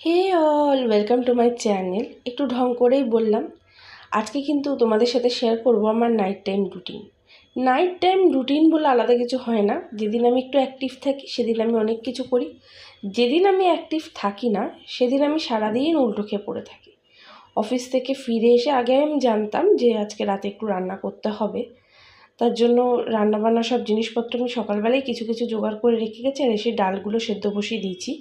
Hey all welcome to my channel একটু ঢং করেই বললাম, আজকে কিন্তু তোমাদের সাথে শেয়ার করব আমার night time routine night time routine বলে আলাদা কিছু হয় না। যেদিন আমি একটু অ্যাক্টিভ থাকি, সেদিন আমি অনেক কিছু করি। যেদিন আমি অ্যাক্টিভ থাকি না, সেদিন আমি সারাদিন উল্টো খেয়ে পড়ে থাকি। অফিস থেকে ফিরে এসে আগে আমি জানতাম যে আজকে রাতে একটু রান্না করতে হবে। তার জন্য রান্নাবান্না সব জিনিসপত্র আমি সকালবেলায় কিছু কিছু জোগাড় করে রেখে গেছি, আর এসে ডালগুলো সেদ্ধ বসিয়ে দিয়েছি।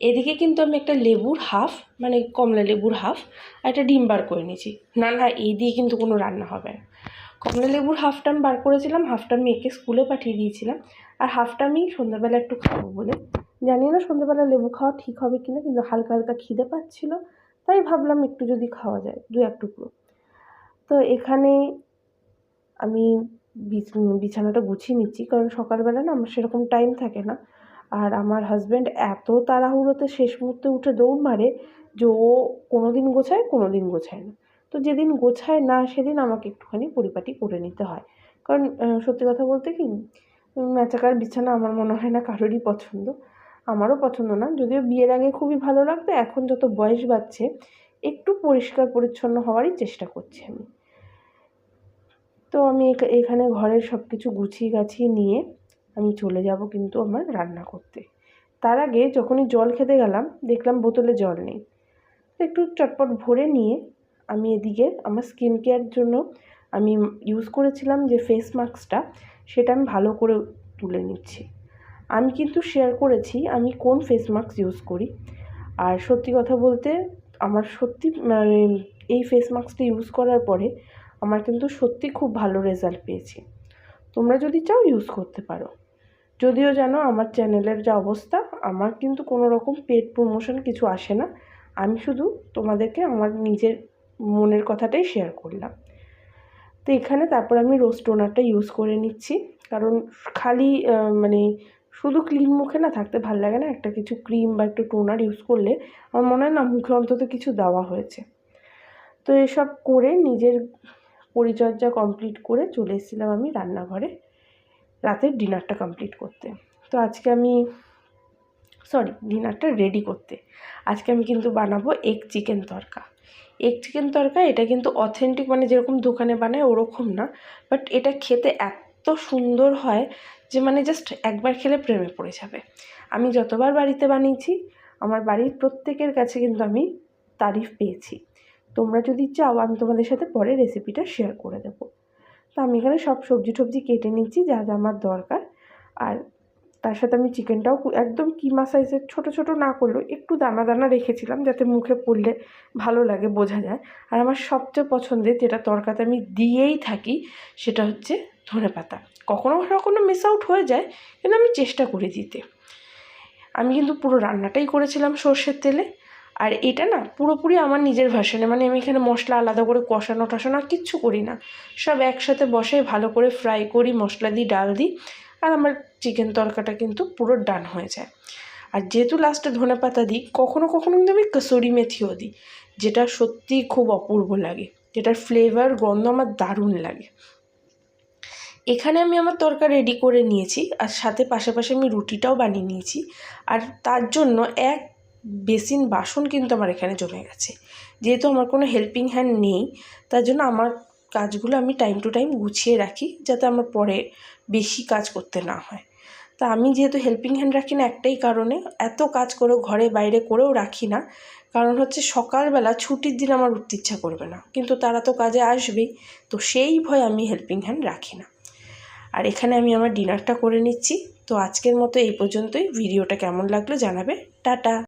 এদিকে কিন্তু আমি একটা লেবুর হাফ মানে কমলা লেবুর হাফ আর একটা ডিম বার করে নিয়েছি। না না, এই দিয়ে কিন্তু কোনো রান্না হবে না। কমলা লেবুর হাফটা আমি বার করেছিলাম, হাফটা মেয়েকে স্কুলে পাঠিয়ে দিয়েছিলাম আর হাফটা আমি সন্ধ্যাবেলা একটু খাব বলে। জানি না সন্ধ্যাবেলা লেবু খাওয়া ঠিক হবে কি না কিন্তু হালকা হালকা খিদে পাচ্ছিল, তাই ভাবলাম একটু যদি খাওয়া যায়, দু এক টুকরো। তো এখানে আমি বিছানাটা গুছিয়ে নিচ্ছি, কারণ সকালবেলা না আমার সেরকম টাইম থাকে না। আর আমার হাজব্যান্ড এত তাড়াহুড়োতে শেষ মুহূর্তে উঠে দৌড় মারে যে ও কোনো দিন গোছায় কোনো দিন গোছায় না। তো যেদিন গোছায় না, সেদিন আমাকে একটুখানি পরিপাটি করে নিতে হয়। কারণ সত্যি কথা বলতে কি ম্যাচাকার বিছানা আমার মনে হয় না কারোরই পছন্দ। আমারও পছন্দ না। যদিও বিয়ের আগে খুবই ভালো লাগতো, এখন যত বয়স বাড়ছে, একটু পরিষ্কার পরিচ্ছন্ন হওয়ারই চেষ্টা করছি আমি। তো আমি এখানে ঘরের সব কিছু গুছিয়ে গাছিয়ে নিয়ে আমি চলে যাব কিন্তু আমার রান্না করতে। তার আগে যখনই জল খেতে গেলাম, দেখলাম বোতলে জল নেই। একটু চটপট ভরে নিয়ে আমি এদিকে আমার স্কিন কেয়ারের জন্য আমি ইউজ করেছিলাম যে ফেস মাস্কটা সেটা আমি ভালো করে তুলে নিচ্ছি। আমি কিন্তু শেয়ার করেছি, আমি কোন ফেস মাস্ক ইউজ করি। আর সত্যি কথা বলতে, আমার সত্যি মানে এই ফেস মাস্কটা ইউজ করার পরে আমার কিন্তু সত্যি খুব ভালো রেজাল্ট পেয়েছি। তোমরা যদি চাও ইউজ করতে পারো। যদিও জানো আমার চ্যানেলের যা অবস্থা, আমার কিন্তু কোনো রকম পেড প্রমোশন কিছু আসে না। আমি শুধু তোমাদেরকে আমার নিজের মনের কথাটাই শেয়ার করলাম। তো এখানে তারপর আমি রোজ টোনারটা ইউজ করে নিচ্ছি। কারণ খালি মানে শুধু ক্লিন মুখে না থাকতে ভালো লাগে না, একটা কিছু ক্রিম বা একটু টোনার ইউজ করলে আমার মনে হয় না মুখে অন্তত কিছু দেওয়া হয়েছে। তো এসব করে নিজের পরিচর্যা কমপ্লিট করে চলে এসেছিলাম আমি রান্নাঘরে। রাতের ডিনারটা কমপ্লিট করতে। তো আজকে আমি সরি ডিনারটা রেডি করতে। আজকে আমি কিন্তু বানাবো egg chicken tarka egg chicken tarka এটা কিন্তু অথেন্টিক মানে যেরকম দোকানে বানায় ওরকম না বাট এটা খেতে এত সুন্দর হয় যে মানে জাস্ট একবার খেলে প্রেমে পড়ে যাবে। আমি যতবার বাড়িতে বানিয়েছি, আমার বাড়ির প্রত্যেকের কাছে কিন্তু আমি তারিফ পেয়েছি। তোমরা যদি চাও, আমি তোমাদের সাথে পরে রেসিপিটা শেয়ার করে দেবো। তো আমি এখানে সব সবজি টবজি কেটে নিচ্ছি, যা যা আমার দরকার। আর তার সাথে আমি চিকেনটাও একদম কিমা সাইজের, ছোট ছোট না করলেও একটু দানা দানা রেখেছিলাম, যাতে মুখে পড়লে ভালো লাগে, বোঝা যায়। আর আমার সবচেয়ে পছন্দের যেটা তরকাতে আমি দিয়েই থাকি, সেটা হচ্ছে ধনে পাতা। কখনো কখনো মিস আউট হয়ে যায়, কিন্তু আমি চেষ্টা করি দিতে। আমি কিন্তু পুরো রান্নাটাই করেছিলাম সর্ষের তেলে। আর এটা না পুরোপুরি আমার নিজের ভাষণে মানে আমি এখানে মশলা আলাদা করে কষানো টষানো কিচ্ছু করি না। সব একসাথে বসে ভালো করে ফ্রাই করি, মশলা দিই, ডাল দিই। আর আমার চিকেন তরকাটা কিন্তু পুরো ডান হয়ে যায়। আর যেহেতু লাস্টে ধনে পাতা দিই, কখনো কখনো কিন্তু আমি কসুরি মেথিও দিই, যেটা সত্যিই খুব অপূর্ব লাগে। যেটার ফ্লেভার গন্ধ আমার দারুণ লাগে। এখানে আমি আমার তরকা রেডি করে নিয়েছি, আর সাথে পাশাপাশি আমি রুটিটাও বানিয়ে নিয়েছি। আর তার জন্য এক বেসিন বাসন কিন্তু আমার এখানে জমে গেছে। যেহেতু আমার কোনো হেল্পিং হ্যান্ড নেই, তার জন্য আমার কাজগুলো আমি টাইম টু টাইম গুছিয়ে রাখি যাতে আমার পরে বেশি কাজ করতে না হয়। তা আমি যেহেতু হেল্পিং হ্যান্ড রাখি না একটাই কারণে, এত কাজ করেও ঘরে বাইরে করেও রাখি না। কারণ হচ্ছে সকালবেলা ছুটির দিন আমার উঠতে ইচ্ছা করবে না। কিন্তু তারা তো কাজে আসবেই, তো সেই ভয় আমি হেল্পিং হ্যান্ড রাখি না। আর এখানে আমি আমার ডিনারটা করে নিচ্ছি। তো আজকের মতো এই পর্যন্তই। ভিডিওটা কেমন লাগল জানাবে। টাটা!